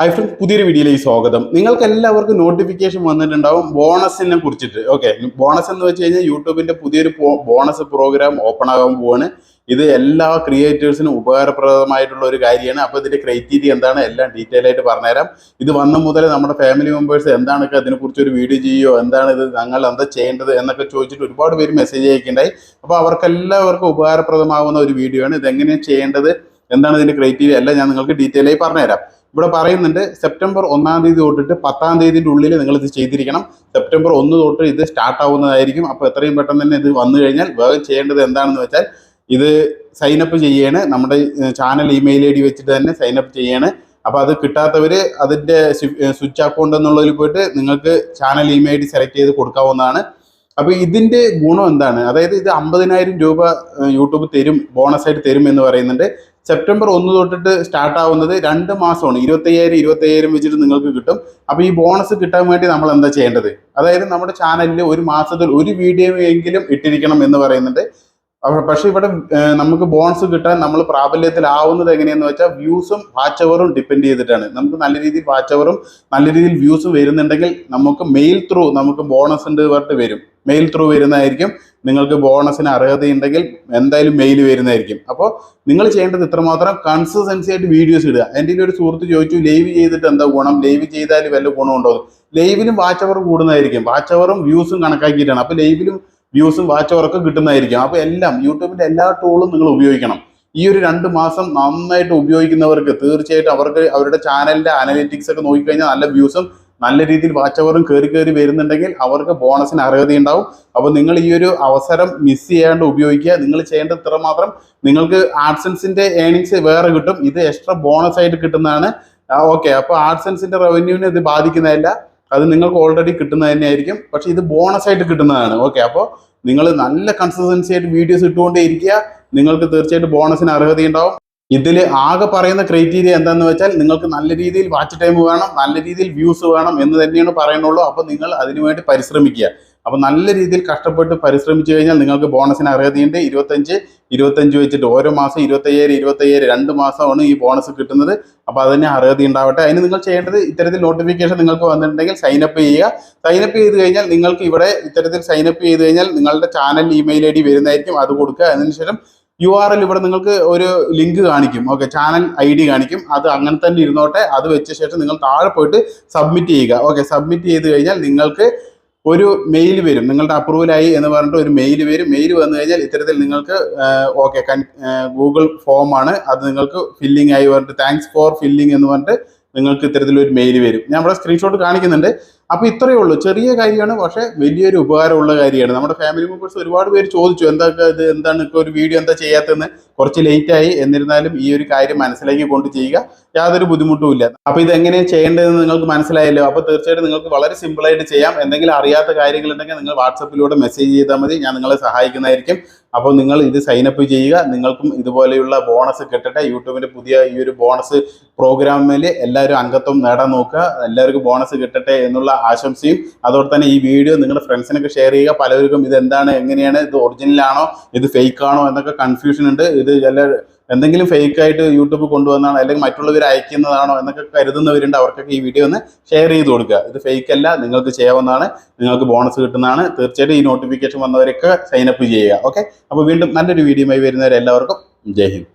Hi friends പുതിയൊരു വീഡിയോയിലേക്ക് സ്വാഗതം. നിങ്ങൾക്ക് എല്ലാവർക്കും നോട്ടിഫിക്കേഷൻ വന്നിട്ടുണ്ടാവും ബോണസിനെ കുറിച്ചിട്ട്. ഓക്കെ ബോണസ് എന്ന് വെച്ച് കഴിഞ്ഞാൽ യൂട്യൂബിന്റെ പുതിയൊരു ബോണസ് പ്രോഗ്രാം ഓപ്പൺ ആകാൻ പോവാണ്. ഇത് എല്ലാ ക്രിയേറ്റേഴ്സിനും ഉപകാരപ്രദമായിട്ടുള്ള ഒരു കാര്യമാണ്. അപ്പോൾ ഇതിന്റെ ക്രൈറ്റീരിയ എന്താണ്? എല്ലാം ഡീറ്റെയിൽ ആയിട്ട് പറഞ്ഞുതരാം. ഇത് വന്ന മുതൽ നമ്മുടെ ഫാമിലി മെമ്പേഴ്സ് എന്താണൊക്കെ അതിനെക്കുറിച്ച് ഒരു വീഡിയോ ചെയ്യുമോ എന്താണ് ഇത് ഞങ്ങൾ എന്താ ചെയ്യേണ്ടത് എന്നൊക്കെ ചോദിച്ചിട്ട് ഒരുപാട് പേര് മെസ്സേജ് അയക്കുന്നുണ്ടായി. അപ്പോൾ അവർക്കെല്ലാവർക്കും ഉപകാരപ്രദമാകുന്ന ഒരു വീഡിയോ ആണ്. ഇത് എങ്ങനെയാണ് ചെയ്യേണ്ടത്? എന്താണ് ഇതിന്റെ ക്രൈറ്റീരിയ എല്ലാം ഞാൻ നിങ്ങൾക്ക് ഡീറ്റെയിൽ ആയി പറഞ്ഞുതരാം. ഇവിടെ പറയുന്നുണ്ട് സെപ്റ്റംബർ ഒന്നാം തീയതി തൊട്ടിട്ട് പത്താം തീയതിന്റെ ഉള്ളിൽ നിങ്ങൾ ഇത് ചെയ്തിരിക്കണം. സെപ്റ്റംബർ ഒന്ന് തൊട്ട് ഇത് സ്റ്റാർട്ട് ആവുന്നതായിരിക്കും. അപ്പോൾ എത്രയും പെട്ടെന്ന് തന്നെ ഇത് വന്നു കഴിഞ്ഞാൽ വേഗം ചെയ്യേണ്ടത് എന്താണെന്ന് വെച്ചാൽ ഇത് സൈനപ്പ് ചെയ്യാണ്. നമ്മുടെ ചാനൽ ഇമെയിൽ ഐ ഡി വെച്ചിട്ട് തന്നെ സൈനപ്പ് ചെയ്യാണ്. അപ്പോൾ അത് കിട്ടാത്തവർ അതിന്റെ സ്വിച്ച് അക്കൗണ്ട് എന്നുള്ളതിൽ പോയിട്ട് നിങ്ങൾക്ക് channel email I D select ചെയ്ത് കൊടുക്കാവുന്നതാണ്. അപ്പോൾ ഇതിന്റെ ഗുണം എന്താണ്? അതായത് ഇത് അമ്പതിനായിരം രൂപ യൂട്യൂബ് തരും ബോണസ് ആയിട്ട് തരും എന്ന് പറയുന്നുണ്ട്. സെപ്റ്റംബർ ഒന്ന് തൊട്ടിട്ട് സ്റ്റാർട്ട് ആവുന്നത് രണ്ട് മാസമാണ്. ഇരുപത്തയ്യായിരം ഇരുപത്തയ്യായിരം വെച്ചിട്ട് നിങ്ങൾക്ക് കിട്ടും. അപ്പോൾ ഈ ബോണസ് കിട്ടാൻ വേണ്ടി നമ്മൾ എന്താ ചെയ്യേണ്ടത്? അതായത് നമ്മുടെ ചാനലിൽ ഒരു മാസത്തിൽ ഒരു വീഡിയോ എങ്കിലും ഇട്ടിരിക്കണം എന്ന് പറയുന്നുണ്ട്. പക്ഷേ ഇവിടെ നമുക്ക് ബോണസ് കിട്ടാൻ നമ്മൾ പ്രാബല്യത്തിലാവുന്നത് എങ്ങനെയെന്ന് വെച്ചാൽ വ്യൂസും വാച്ച് അവറും ഡിപ്പെൻഡ് ചെയ്തിട്ടാണ്. നമുക്ക് നല്ല രീതിയിൽ വാച്ച് അവറും നല്ല രീതിയിൽ വ്യൂസും വരുന്നുണ്ടെങ്കിൽ നമുക്ക് മെയിൽ ത്രൂ നമുക്ക് ബോണസ് ഉണ്ട് പറഞ്ഞിട്ട് വരും. മെയിൽ ത്രൂ വരുന്നതായിരിക്കും. നിങ്ങൾക്ക് ബോണസിന് അർഹതയുണ്ടെങ്കിൽ എന്തായാലും മെയിൽ വരുന്നതായിരിക്കും. അപ്പോൾ നിങ്ങൾ ചെയ്യേണ്ടത് ഇത്രമാത്രം കൺസിസ്റ്റൻസി ആയിട്ട് വീഡിയോസ് ഇടുക. എന്റെ ഒരു സുഹൃത്ത് ചോദിച്ചു ലൈവ് ചെയ്തിട്ട് എന്താ ഗുണം? ലൈവ് ചെയ്താൽ വല്ല ഗുണമുണ്ടോ ലൈവിലും വാച്ച് അവർ കൂടുന്നതായിരിക്കും. വാച്ച് അവറും വ്യൂസും കണക്കാക്കിയിട്ടാണ്. അപ്പോൾ ലൈവിലും വ്യൂസും വാച്ച് അവറൊക്കെ കിട്ടുന്നതായിരിക്കും. അപ്പോൾ എല്ലാം യൂട്യൂബിന്റെ എല്ലാ ടൂളും നിങ്ങൾ ഉപയോഗിക്കണം. ഈ ഒരു രണ്ട് മാസം നന്നായിട്ട് ഉപയോഗിക്കുന്നവർക്ക് തീർച്ചയായിട്ടും അവർക്ക് അവരുടെ ചാനലിന്റെ അനലിറ്റിക്സ് ഒക്കെ നോക്കിക്കഴിഞ്ഞാൽ നല്ല വ്യൂസും നല്ല രീതിയിൽ വാച്ച് അവറും കയറി കയറി വരുന്നുണ്ടെങ്കിൽ അവർക്ക് ബോണസിന് അർഹതയുണ്ടാവും. അപ്പോൾ നിങ്ങൾ ഈ ഒരു അവസരം മിസ് ചെയ്യാണ്ട് ഉപയോഗിക്കുക. നിങ്ങൾ ചെയ്യേണ്ട ഇത്ര മാത്രം നിങ്ങൾക്ക് ആഡ്സൻസിന്റെ ഏണിങ്സ് വേറെ കിട്ടും. ഇത് എക്സ്ട്രാ ബോണസ് ആയിട്ട് കിട്ടുന്നതാണ്. ഓക്കെ അപ്പോൾ ആഡ്സൻസിന്റെ റവന്യൂവിനെ ഇത് ബാധിക്കുന്നതല്ല. അത് നിങ്ങൾക്ക് ഓൾറെഡി കിട്ടുന്നത് തന്നെയായിരിക്കും. പക്ഷെ ഇത് ബോണസ് ആയിട്ട് കിട്ടുന്നതാണ്. ഓക്കെ അപ്പോൾ നിങ്ങൾ നല്ല കൺസിസ്റ്റൻസി ആയിട്ട് വീഡിയോസ് ഇട്ടുകൊണ്ടേ ഇരിക്കുക. നിങ്ങൾക്ക് തീർച്ചയായിട്ടും ബോണസിന് അർഹതയുണ്ടാവും. ഇതിൽ ആകെ പറയുന്ന ക്രൈറ്റീരിയ എന്താണെന്ന് വെച്ചാൽ നിങ്ങൾക്ക് നല്ല രീതിയിൽ വാച്ച് ടൈം വേണം നല്ല രീതിയിൽ വ്യൂസ് വേണം എന്ന് തന്നെയാണ് പറയുന്നുള്ളൂ. അപ്പോൾ നിങ്ങൾ അതിനുവേണ്ടി പരിശ്രമിക്കുക. അപ്പോൾ നല്ല രീതിയിൽ കഷ്ടപ്പെട്ട് പരിശ്രമിച്ചു കഴിഞ്ഞാൽ നിങ്ങൾക്ക് ബോണസിന് അർഹതയുണ്ട്. ഇരുപത്തഞ്ച് ഇരുപത്തഞ്ച് വെച്ചിട്ട് ഓരോ മാസം ഇരുപത്തയ്യായിരം ഇരുപത്തയ്യായിരം രണ്ട് മാസമാണ് ഈ ബോണസ് കിട്ടുന്നത്. അപ്പോൾ അതിന് അർഹത ഉണ്ടാവട്ടെ അതിന് നിങ്ങൾ ചെയ്യേണ്ടത് ഇത്തരത്തിൽ നോട്ടിഫിക്കേഷൻ നിങ്ങൾക്ക് വന്നിട്ടുണ്ടെങ്കിൽ സൈനപ്പ് ചെയ്യുക. സൈനപ്പ് ചെയ്ത് കഴിഞ്ഞാൽ നിങ്ങൾക്ക് ഇവിടെ ഇത്തരത്തിൽ സൈനപ്പ് ചെയ്ത് കഴിഞ്ഞാൽ നിങ്ങളുടെ ചാനൽ ഇമെയിൽ ഐ ഡി വരുന്നതായിരിക്കും. അത് കൊടുക്കുക. അതിനുശേഷം യു ആർ എൽ ഇവിടെ നിങ്ങൾക്ക് ഒരു ലിങ്ക് കാണിക്കും. ഓക്കെ ചാനൽ ഐ ഡി കാണിക്കും. അത് അങ്ങനെ തന്നെ ഇരുന്നോട്ടെ. അത് വെച്ച ശേഷം നിങ്ങൾ താഴെ പോയിട്ട് സബ്മിറ്റ് ചെയ്യുക. ഓക്കെ സബ്മിറ്റ് ചെയ്ത് കഴിഞ്ഞാൽ നിങ്ങൾക്ക് ഒരു മെയിൽ വരും. നിങ്ങളുടെ അപ്രൂവലായി എന്ന് പറഞ്ഞിട്ട് ഒരു മെയിൽ വരും. മെയിൽ വന്നു കഴിഞ്ഞാൽ ഇത്തരത്തിൽ നിങ്ങൾക്ക് ഓക്കെ ഗൂഗിൾ ഫോമാണ് അത് നിങ്ങൾക്ക് ഫില്ലിംഗ് ആയി പറഞ്ഞിട്ട് താങ്ക്സ് ഫോർ ഫില്ലിംഗ് എന്ന് പറഞ്ഞിട്ട് നിങ്ങൾക്ക് ഇത്തരത്തിലൊരു മെയിൽ വരും. ഞാൻ ഇവിടെ സ്ക്രീൻഷോട്ട് കാണിക്കുന്നുണ്ട്. അപ്പോൾ ഇത്രയേ ഉള്ളൂ. ചെറിയ കാര്യമാണ് പക്ഷെ വലിയൊരു ഉപകാരമുള്ള കാര്യമാണ്. നമ്മുടെ ഫാമിലി മെമ്പേഴ്സ് ഒരുപാട് പേര് ചോദിച്ചു എന്താ ഇത്? എന്താണ്? ഇപ്പോൾ ഒരു വീഡിയോ എന്താ ചെയ്യാത്തതെന്ന്? കുറച്ച് ലേറ്റ് ആയി. എന്നിരുന്നാലും ഈ ഒരു കാര്യം മനസ്സിലാക്കി കൊണ്ട് ചെയ്യുക യാതൊരു ബുദ്ധിമുട്ടും ഇല്ല. അപ്പോൾ ഇത് എങ്ങനെയാണ് ചെയ്യേണ്ടതെന്ന് നിങ്ങൾക്ക് മനസ്സിലായല്ലോ. അപ്പോൾ തീർച്ചയായിട്ടും നിങ്ങൾക്ക് വളരെ സിമ്പിളായിട്ട് ചെയ്യാം. എന്തെങ്കിലും അറിയാത്ത കാര്യങ്ങൾ ഉണ്ടെങ്കിൽ നിങ്ങൾ വാട്സപ്പിലൂടെ മെസ്സേജ് ചെയ്താൽ മതി. ഞാൻ നിങ്ങളെ സഹായിക്കുന്നതായിരിക്കും. അപ്പോൾ നിങ്ങൾ ഇത് സൈനപ്പ് ചെയ്യുക. നിങ്ങൾക്കും ഇതുപോലെയുള്ള ബോണസ് കിട്ടട്ടെ. യൂട്യൂബിന്റെ പുതിയ ഈ ഒരു ബോണസ് പ്രോഗ്രാമിൽ എല്ലാവരും അംഗത്വം നേടാൻ നോക്കുക. എല്ലാവർക്കും ബോണസ് കിട്ടട്ടെ എന്നുള്ള ആശംസയും. അതോടെ തന്നെ ഈ വീഡിയോ നിങ്ങളുടെ ഫ്രണ്ട്സിനൊക്കെ ഷെയർ ചെയ്യുക. പലർക്കും ഇത് എന്താണ് എങ്ങനെയാണ് ഇത് ഒറിജിനലാണോ ഇത് ഫേക്ക് ആണോ എന്നൊക്കെ കൺഫ്യൂഷൻ ഉണ്ട്. ഇത് എല്ലാ എന്തെങ്കിലും ഫേക്ക് ആയിട്ട് യൂട്യൂബ് കൊണ്ടുവന്നാണോ അല്ലെങ്കിൽ മറ്റുള്ളവർ അയക്കുന്നതാണോ എന്നൊക്കെ കരുതുന്നവരുണ്ട് അവർക്കൊക്കെ ഈ വീഡിയോ ഒന്ന് ഷെയർ ചെയ്ത് കൊടുക്കുക. ഇത് ഫേക്ക് അല്ല നിങ്ങൾക്ക് ചെയ്യാവുന്നതാണ് നിങ്ങൾക്ക് ബോണസ് കിട്ടുന്നതാണ്. തീർച്ചയായിട്ടും ഈ നോട്ടിഫിക്കേഷൻ വന്നവരൊക്കെ സൈനപ്പ് ചെയ്യുക. ഓക്കെ അപ്പോൾ വീണ്ടും നല്ലൊരു വീഡിയോയുമായി വരുന്നവരെല്ലാവർക്കും ജയ് ഹിന്ദ്.